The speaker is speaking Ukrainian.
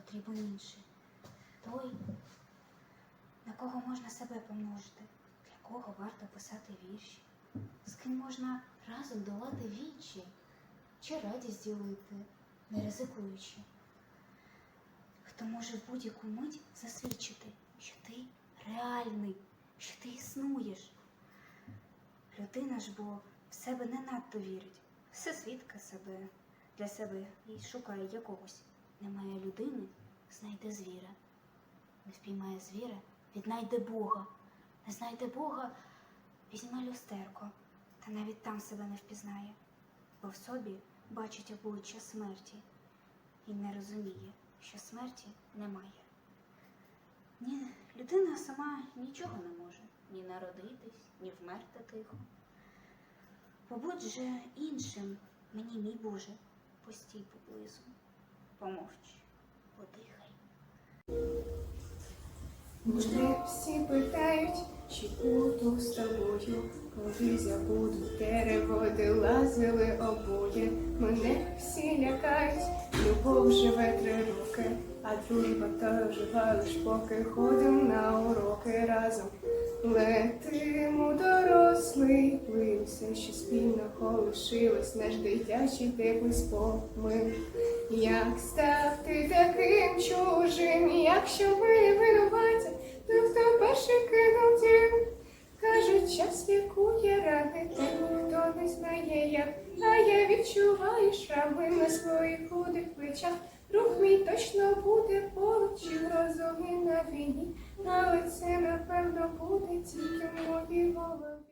потрібен інший. Той, на кого можна себе помножити, для кого варто писати вірші, з ким можна разом долати вічі чи радість ділити, не ризикуючи, хто може в будь-яку мить засвідчити, що ти реальний, що ти існуєш. Людина ж бо в себе не надто вірить, все свідка себе для себе і шукає якогось. Немає людини, знайде звіра. Не впіймає звіра, віднайде Бога. Не знайде Бога, візьме люстерко, та навіть там себе не впізнає, бо в собі бачить обличчя смерті і не розуміє, що смерті немає. Ні, людина сама нічого не може ні народитись, ні вмерти тихо. Побудь же іншим, мені, мій Боже, постій поблизу, помовч, подихай. Мене всі питають, чи буду з тобою, коли забуду переводи, лазили обоє. Мене всі лякають, любов живе три роки, а дружба та жива лиш поки ходим на уроки разом. Летим у дорослий все, що спільно лишилось, наш дитячий теплий спомин. Як став ти таким чужим, якщо ми винуваті, то хто перший кинув дім? Кажуть, час лікує рани, та ніхто не знає як. А я відчуваю шрами на своїх худих плечах. Рух мій точно буде поруч і розумі на війні, але це напевно буде тільки в моїй голові.